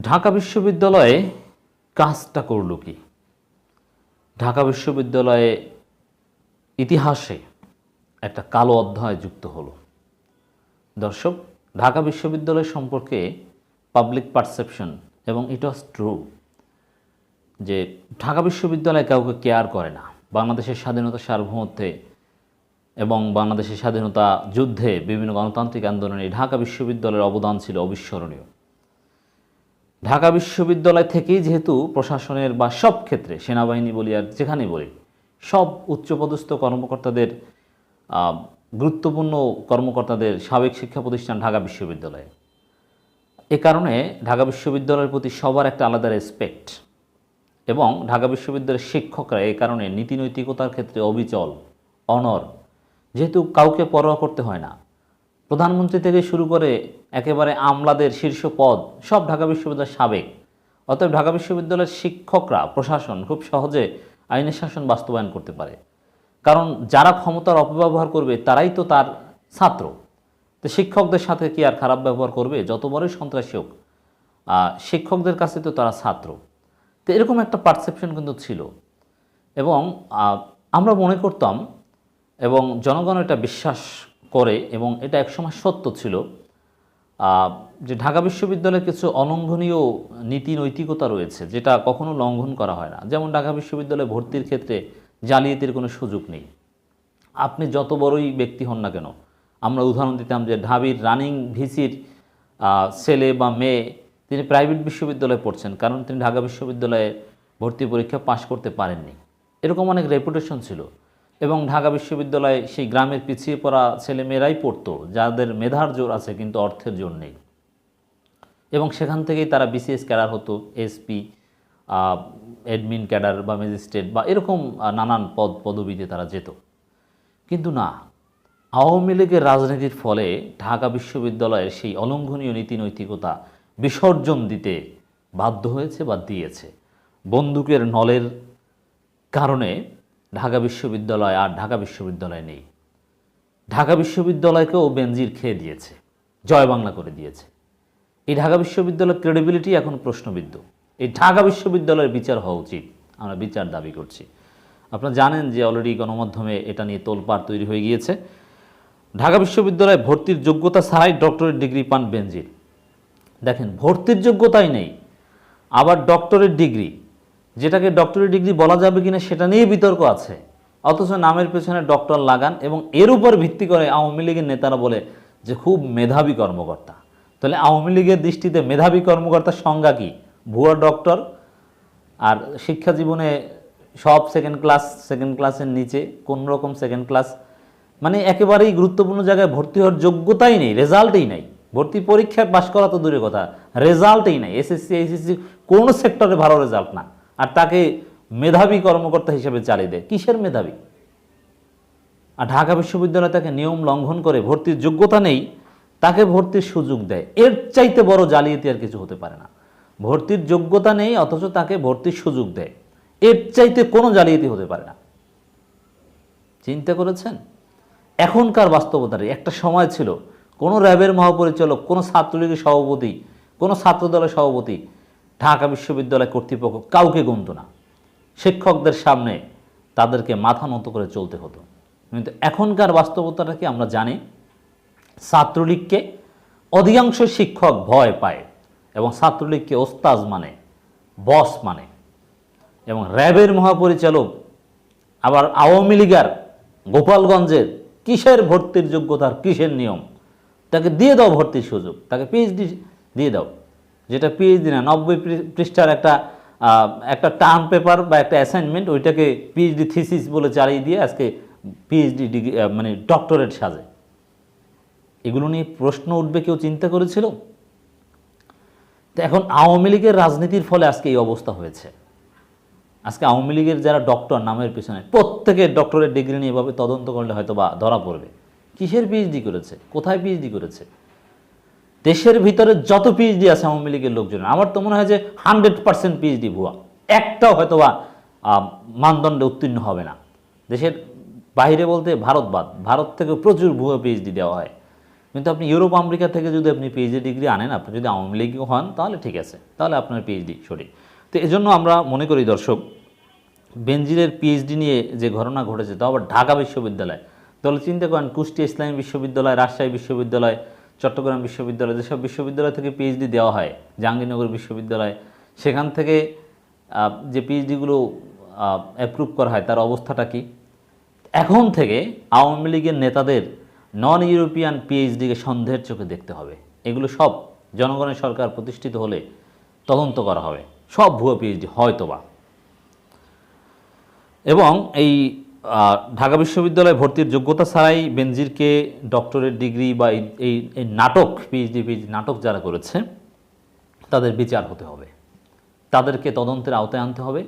ঢাকা বিশ্ববিদ্যালয়ে কাজটা করল কি? ঢাকা বিশ্ববিদ্যালয়ে ইতিহাসে একটা কালো অধ্যায় যুক্ত হলো। দর্শক, ঢাকা বিশ্ববিদ্যালয় সম্পর্কে পাবলিক পারসেপশন এবং ইট ওয়াজ ট্রু যে ঢাকা বিশ্ববিদ্যালয় কাউকে কেয়ার করে না। বাংলাদেশের স্বাধীনতা সার্বভৌমত্বে এবং বাংলাদেশের স্বাধীনতা যুদ্ধে বিভিন্ন গণতান্ত্রিক আন্দোলনে ঢাকা বিশ্ববিদ্যালয়ের অবদান ছিল অবিস্মরণীয়। ঢাকা বিশ্ববিদ্যালয় থেকেই যেহেতু প্রশাসনের বা সব ক্ষেত্রে সেনাবাহিনী বলি আর যেখানেই বলি, সব উচ্চপদস্থ কর্মকর্তাদের গুরুত্বপূর্ণ কর্মকর্তাদের সাবেক শিক্ষা প্রতিষ্ঠান ঢাকা বিশ্ববিদ্যালয়। এ কারণে ঢাকা বিশ্ববিদ্যালয়ের প্রতি সবার একটা আলাদা রেসপেক্ট এবং ঢাকা বিশ্ববিদ্যালয়ের শিক্ষকরা এই কারণে নীতি নৈতিকতার ক্ষেত্রে অবিচল অনর যেহেতু কাউকে পরোয়া করতে হয় না। প্রধানমন্ত্রী থেকে শুরু করে একেবারে আমলাদের শীর্ষ পদ সব ঢাকা বিশ্ববিদ্যালয়ের সাবেক। অতএব ঢাকা বিশ্ববিদ্যালয়ের শিক্ষকরা, প্রশাসন খুব সহজে আইনের শাসন বাস্তবায়ন করতে পারে। কারণ যারা ক্ষমতার অপব্যবহার করবে, তারাই তো তার ছাত্র। তো শিক্ষকদের সাথে কি আর খারাপ ব্যবহার করবে? যত বড়ই সন্ত্রাসী হোক শিক্ষকদের কাছে তো তারা ছাত্র। তো এরকম একটা পারসেপশন কিন্তু ছিল। এবং আমরা মনে করতাম এবং জনগণ এটা বিশ্বাস করে এবং এটা একসময় সত্য ছিল। যে ঢাকা বিশ্ববিদ্যালয়ের কিছু অলঙ্ঘনীয় নীতি নৈতিকতা রয়েছে, যেটা কখনো লঙ্ঘন করা হয় না। যেমন ঢাকা বিশ্ববিদ্যালয়ে ভর্তির ক্ষেত্রে জালিয়াতির কোনো সুযোগ নেই। আপনি যত বড়ই ব্যক্তি হন না কেন, আমরা উদাহরণ দিতাম যে ঢাবির রানিং ভিসির ছেলে বা মেয়ে তিনি প্রাইভেট বিশ্ববিদ্যালয়ে পড়ছেন, কারণ তিনি ঢাকা বিশ্ববিদ্যালয়ে ভর্তি পরীক্ষা পাশ করতে পারেননি। এরকম অনেক রেপুটেশন ছিল। এবং ঢাকা বিশ্ববিদ্যালয়ে সেই গ্রামের পিছিয়ে পড়া ছেলেমেয়েরাই পড়তো, যাদের মেধার জোর আছে কিন্তু অর্থের জোর নেই। এবং সেখান থেকেই তারা বিসিএস ক্যাডার হতো এসপি অ্যাডমিন ক্যাডার বা ম্যাজিস্ট্রেট বা এরকম নানান পদ, পদবিতে তারা যেত। কিন্তু না, আওয়ামী লীগের রাজনীতির ফলে ঢাকা বিশ্ববিদ্যালয়ের সেই অলঙ্ঘনীয় নীতি নৈতিকতা বিসর্জন দিতে বাধ্য হয়েছে বা দিয়েছে। বন্দুকের নলের কারণে ঢাকা বিশ্ববিদ্যালয় আর ঢাকা বিশ্ববিদ্যালয় নেই। ঢাকা বিশ্ববিদ্যালয়কেও বেনজির খেয়ে দিয়েছে, জয় বাংলা করে দিয়েছে। এই ঢাকা বিশ্ববিদ্যালয়ের ক্রেডিবিলিটি এখন প্রশ্নবিদ্ধ। এই ঢাকা বিশ্ববিদ্যালয়ের বিচার হওয়া উচিত, আমরা বিচার দাবি করছি। আপনারা জানেন যে অলরেডি গণমাধ্যমে এটা নিয়ে তোলপাড় তৈরি হয়ে গিয়েছে। ঢাকা বিশ্ববিদ্যালয়ে ভর্তির যোগ্যতা ছাড়াই ডক্টরেট ডিগ্রি পান বেনজির। দেখেন, ভর্তির যোগ্যতাই নেই, আবার ডক্টরেট ডিগ্রি যেটাকে ডক্টরেট ডিগ্রি বলা যাবে কিনা সেটা নিয়ে বিতর্ক আছে। অথচ নামের পেছনে ডক্টর লাগান এবং এর উপর ভিত্তি করে আওয়ামী লীগের নেতারা বলে যে, খুব মেধাবী কর্মকর্তা। তাহলে আওয়ামী লীগের দৃষ্টিতে মেধাবী কর্মকর্তার সংজ্ঞা কি? ভুয়া ডক্টর আর শিক্ষা জীবনে সব সেকেন্ড ক্লাস সেকেন্ড ক্লাসের নিচে কোন রকম সেকেন্ড ক্লাস মানে একেবারেই গুরুত্বপূর্ণ জায়গায় ভর্তি হওয়ার যোগ্যতাই নেই, রেজাল্টই নেই। ভর্তি পরীক্ষায় পাশ করা তো দূরের কথা, রেজাল্টই নাই। এসএসসি এইচএসসি কোনো সেক্টরে ভালো রেজাল্ট না। আর তাকে মেধাবী কর্মকর্তা হিসেবে চালিয়ে দেয়। কিসের মেধাবী? আর ঢাকা বিশ্ববিদ্যালয় তাকে নিয়ম লঙ্ঘন করে ভর্তির যোগ্যতা নেই, তাকে ভর্তির সুযোগ দেয়। এর চাইতে বড় জালিয়াতি আর কিছু হতে পারে না। ভর্তির যোগ্যতা নেই, অথচ তাকে ভর্তির সুযোগ দেয়। এর চাইতে কোনো জালিয়াতি হতে পারে না। চিন্তা করেছেন? এখনকার বাস্তবতারে একটা সময় ছিল, কোনো র্যাবের মহাপরিচালক, কোনো ছাত্রলীগের সভাপতি, কোনো ছাত্রদলের সভাপতি ঢাকা বিশ্ববিদ্যালয় কর্তৃপক্ষ কাউকে গুনত না। শিক্ষকদের সামনে তাদেরকে মাথা নত করে চলতে হতো। কিন্তু এখনকার বাস্তবতাটা কি আমরা জানি? ছাত্রলীগকে অধিকাংশ শিক্ষক ভয় পায় এবং ছাত্রলীগকে ওস্তাজ মানে বস মানে এবং র্যাবের মহাপরিচালক, আবার আওয়ামী লীগার গোপালগঞ্জের কিসের ভর্তির যোগ্যতার কিসের নিয়ম? তাকে দিয়ে দাও ভর্তির সুযোগ, তাকে পিএইচডি দিয়ে দাও। যেটা পিএইচডি না, নব্বই পৃষ্ঠার একটা একটা টার্ম পেপার বা একটা অ্যাসাইনমেন্ট ওইটাকে পিএইচডি থিসিস বলে চালিয়ে দিয়ে আজকে পিএইচডি ডিগ্রি মানে ডক্টরেট সাজে। এগুলো নিয়ে প্রশ্ন উঠবে কেউ চিন্তা করেছিল? তো এখন আওয়ামী লীগের রাজনীতির ফলে আজকে এই অবস্থা হয়েছে। আজকে আওয়ামী লীগের যারা ডক্টর নামের পিছনে, প্রত্যেকের ডক্টরের ডিগ্রি নিয়ে এভাবে তদন্ত করলে হয়তো বা ধরা পড়বে। কিসের পিএইচডি করেছে? কোথায় পিএইচডি করেছে? দেশের ভিতরে যত পিএইচডি আছে আওয়ামী লীগের লোকজন, আমার তো মনে হয় যে হান্ড্রেড পার্সেন্ট পিএইচডি ভুয়া। একটাও হয়তো বা মানদণ্ডে উত্তীর্ণ হবে না। দেশের বাইরে বলতে ভারত বাদ, ভারত থেকে প্রচুর ভুয়া পিএইচডি দেওয়া হয়। কিন্তু আপনি ইউরোপ, আমেরিকা থেকে যদি আপনি পিএইচডি ডিগ্রি আনেন, আপনি যদি আওয়ামী লীগ হন, তাহলে ঠিক আছে, তাহলে আপনার পিএইচডি সঠিক। তো এজন্য আমরা মনে করি দর্শক, বেনজিরের পিএইচডি নিয়ে যে ঘটনা ঘটেছে, তাও আবার ঢাকা বিশ্ববিদ্যালয়। তাহলে চিন্তা করেন, কুষ্টিয়া ইসলামী বিশ্ববিদ্যালয়, রাজশাহী বিশ্ববিদ্যালয় চট্টগ্রাম বিশ্ববিদ্যালয়, যেসব বিশ্ববিদ্যালয় থেকে পিএইচডি দেওয়া হয়, জাহাঙ্গীরনগর বিশ্ববিদ্যালয়, সেখান থেকে যে পিএইচডিগুলো অ্যাপ্রুভ করা হয়, তার অবস্থাটা কি? এখন থেকে আওয়ামী লীগের নেতাদের নন ইউরোপিয়ান পিএইচডিকে সন্দেহের চোখে দেখতে হবে। এগুলো সব জনগণের সরকার প্রতিষ্ঠিত হলে তদন্ত করা হবে। সব ভুয়ো পিএইচডি হয়তোবা। এবং এই ঢাকা বিশ্ববিদ্যালয়ে ভর্তির যোগ্যতা ছাড়াই বেনজিরকে ডক্টরেট ডিগ্রি বা এই- এই নাটক পিএইচডি পিএইচডি নাটক যারা করেছে, তাদের বিচার হতে হবে। তাদেরকে তদন্তের আওতায় আনতে হবে।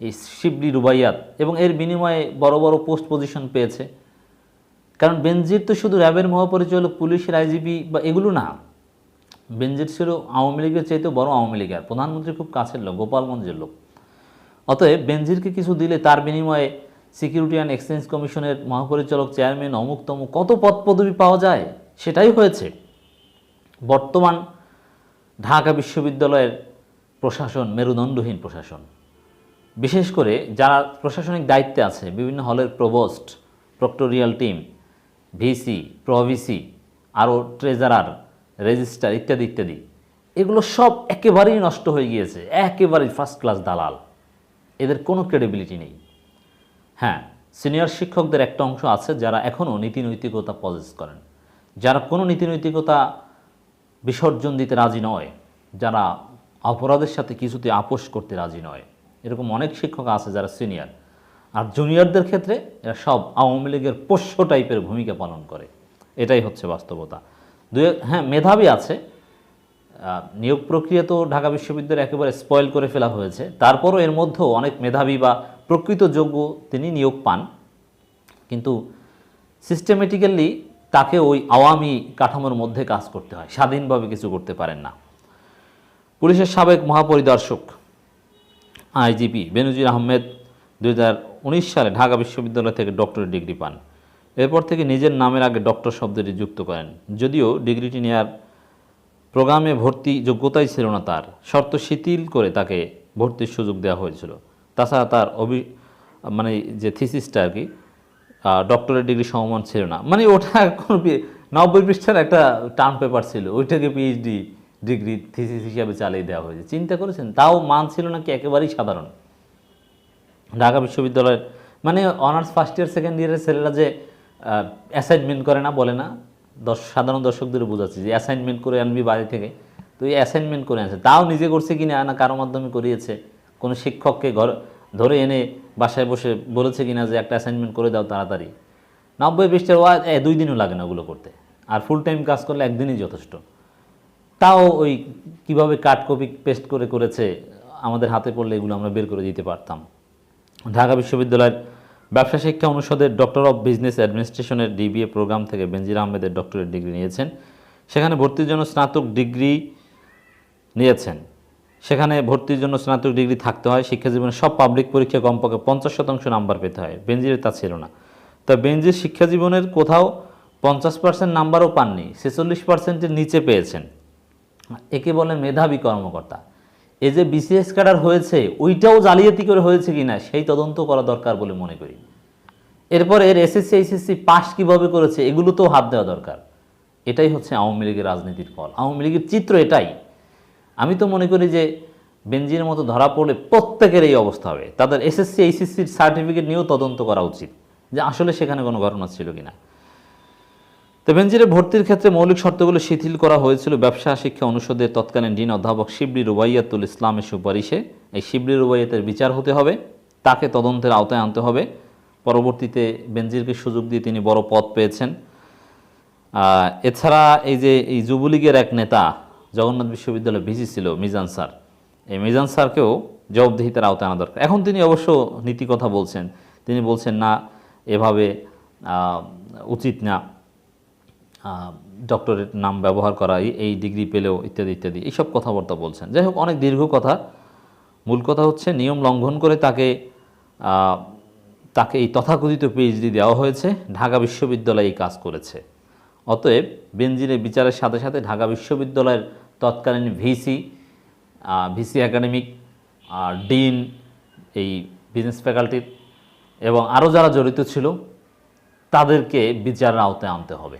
এই শিবলি রুবাইয়াত এবং এর বিনিময়ে বড় বড় পোস্ট পজিশন পেয়েছে। কারণ বেনজির তো শুধু র্যাবের মহাপরিচালক পুলিশের আইজিপি বা এগুলো না। বেনজির ছিল আওয়ামী লীগের চাইতেও বড় আওয়ামী লীগের প্রধানমন্ত্রী খুব কাছের লোক, গোপালগঞ্জের লোক। অতএব বেনজিরকে কিছু দিলে তার বিনিময়ে সিকিউরিটি অ্যান্ড এক্সচেঞ্জ কমিশনের মহাপরিচালক চেয়ারম্যান অমুক তমুক কত পদ পদবি পাওয়া যায়, সেটাই হয়েছে। বর্তমান ঢাকা বিশ্ববিদ্যালয়ের প্রশাসন মেরুদণ্ডহীন প্রশাসন। বিশেষ করে যারা প্রশাসনিক দায়িত্বে আছে, বিভিন্ন হলের provost proctorial team, VC, pro VC, আরও ট্রেজারার রেজিস্ট্রার ইত্যাদি ইত্যাদি, এগুলো সব একেবারেই নষ্ট হয়ে গিয়েছে, একেবারেই ফার্স্ট ক্লাস দালাল। এদের কোনো ক্রেডিবিলিটি নেই। হ্যাঁ সিনিয়র শিক্ষকদের একটা অংশ আছে যারা এখনও নীতিনৈতিকতা পজেস করেন। যারা কোনো নীতিনৈতিকতা বিসর্জন দিতে রাজি নয়, যারা অপরাধের সাথে কিছুতে আপোষ করতে রাজি নয়, এরকম অনেক শিক্ষক আছে যারা সিনিয়র। আর জুনিয়রদের ক্ষেত্রে এরা সব আওয়ামী লীগের পোষ্য টাইপের ভূমিকা পালন করে। এটাই হচ্ছে বাস্তবতা। দুই হ্যাঁ মেধাবী আছে। নিয়োগ প্রক্রিয়া তো ঢাকা বিশ্ববিদ্যালয় একেবারে স্পয়েল করে ফেলা হয়েছে। তারপরও এর মধ্যেও অনেক মেধাবী বা প্রকৃত যোগ্য তিনি নিয়োগ পান। কিন্তু সিস্টেমেটিক্যালি তাকে ওই আওয়ামী কাঠামোর মধ্যে কাজ করতে হয়। স্বাধীনভাবে কিছু করতে পারেন না। পুলিশের সাবেক মহাপরিদর্শক আইজিপি বেনজির আহমেদ দু হাজার উনিশ সালে ঢাকা বিশ্ববিদ্যালয় থেকে ডক্টরেট ডিগ্রি পান। এরপর থেকে নিজের নামের আগে ডক্টর শব্দটি যুক্ত করেন। যদিও ডিগ্রিটি নেয়ার প্রোগ্রামে ভর্তি যোগ্যতাই ছিল না তার। শর্ত শিথিল করে তাকে ভর্তির সুযোগ দেওয়া হয়েছিল। তাছাড়া তার অভি মানে যে থিসিসটা আর কি ডক্টরেট ডিগ্রি সমমান ছিল না। মানে ওটা কোনো নব্বই পৃষ্ঠার একটা টার্ম পেপার ছিল। ওইটাকে পিএইচডি ডিগ্রি থিসিস হিসাবে চালিয়ে দেওয়া হয়েছে। চিন্তা করেছেন? তাও মান ছিল নাকি একেবারেই সাধারণ? ঢাকা বিশ্ববিদ্যালয়ের মানে অনার্স ফার্স্ট ইয়ার সেকেন্ড ইয়ারের ছেলেরা যে অ্যাসাইনমেন্ট করে না বলে না দশ সাধারণ দর্শকদের বোঝাচ্ছি যে অ্যাসাইনমেন্ট করে আনবি বাড়ি থেকে। তো এই অ্যাসাইনমেন্ট করে আনছে। তাও নিজে করছে কিনা না কারও মাধ্যমে করিয়েছে? কোনো শিক্ষককে ঘর ধরে এনে বাসায় বসে বলেছে কিনা যে একটা অ্যাসাইনমেন্ট করে দাও তাড়াতাড়ি। নব্বই পৃষ্ঠার ওয়া দুই দিনও লাগে না ওগুলো করতে। আর ফুল টাইম কাজ করলে একদিনই যথেষ্ট। তাও ওই কীভাবে কাট কপি পেস্ট করে করেছে, আমাদের হাতে পড়লে এগুলো আমরা বের করে দিতে পারতাম। ঢাকা বিশ্ববিদ্যালয়ের ব্যবসা শিক্ষা অনুষদের ডক্টর অফ বিজনেস অ্যাডমিনিস্ট্রেশনের ডিবিএ প্রোগ্রাম থেকে বেনজির আহমেদের ডক্টরেট ডিগ্রি নিয়েছেন। সেখানে ভর্তির জন্য স্নাতক ডিগ্রি নিয়েছেন। সেখানে ভর্তির জন্য স্নাতক ডিগ্রি থাকতে হয় শিক্ষা জীবনে সব পাবলিক পরীক্ষা কমপক্ষে পঞ্চাশ শতাংশ নাম্বার পেতে হয়। বেনজিরের তা ছিল না। তা বেনজির শিক্ষা জীবনের কোথাও পঞ্চাশ পার্সেন্ট নাম্বারও পাননি, ছেচল্লিশ পার্সেন্টের নিচে পেয়েছেন। একে বলে মেধাবী কর্মকর্তা। এই যে বিসিএস ক্যাডার হয়েছে, ওইটাও জালিয়াতি করে হয়েছে কিনা, সেই তদন্ত করা দরকার বলে মনে করি। এরপর এর এসএসসি এইচএসসি পাস কীভাবে করেছে, এগুলোতেও হাত দেওয়া দরকার। এটাই হচ্ছে আওয়ামী লীগের রাজনীতির ফল। আওয়ামী লীগের চিত্র এটাই। আমি তো মনে করি যে বেঞ্জির মতো ধরা পড়লে প্রত্যেকের এই অবস্থা হবে। তাদের এসএসসি এইচএসসির সার্টিফিকেট নিয়েও তদন্ত করা উচিত যে আসলে সেখানে কোনো ঘটনা ছিল কিনা। তো বেঞ্জিরে ভর্তির ক্ষেত্রে মৌলিক শর্তগুলো শিথিল করা হয়েছিল। ব্যবসা, শিক্ষা অনুষদের তৎকালীন ডিন অধ্যাপক শিবলি রুবাইয়াতুল ইসলামের সুপারিশে। এই শিবলি রুবাইয়াতের বিচার হতে হবে, তাকে তদন্তের আওতায় আনতে হবে। পরবর্তীতে বেনজিরকে সুযোগ দিয়ে তিনি বড় পদ পেয়েছেন। এছাড়া এই যে এই যুবলীগের এক নেতা জগন্নাথ বিশ্ববিদ্যালয়ে ভিসি ছিল মিজান স্যার। এই মিজান স্যারকেও জবাবদিহিতার আওতায় আনা দরকার। এখন তিনি অবশ্য নীতি কথা বলছেন। তিনি বলছেন, না, এভাবে উচিত না ডক্টরেট নাম ব্যবহার করা, এই- ডিগ্রি পেলেও ইত্যাদি ইত্যাদি। এইসব কথাবার্তা বলছেন। যাই হোক, অনেক দীর্ঘ কথা। মূল কথা হচ্ছে, নিয়ম লঙ্ঘন করে তাকে তাকে এই তথাকথিত পিএইচডি দেওয়া হয়েছে। ঢাকা বিশ্ববিদ্যালয়ে এই কাজ করেছে। অতএব বেনজিরের বিচারের সাথে সাথে ঢাকা বিশ্ববিদ্যালয়ের তৎকালীন ভিসি ভিসি একাডেমিক ডিন, এই বিজনেস ফ্যাকাল্টির এবং আরও যারা জড়িত ছিল, তাদেরকে বিচারের আওতায় আনতে হবে।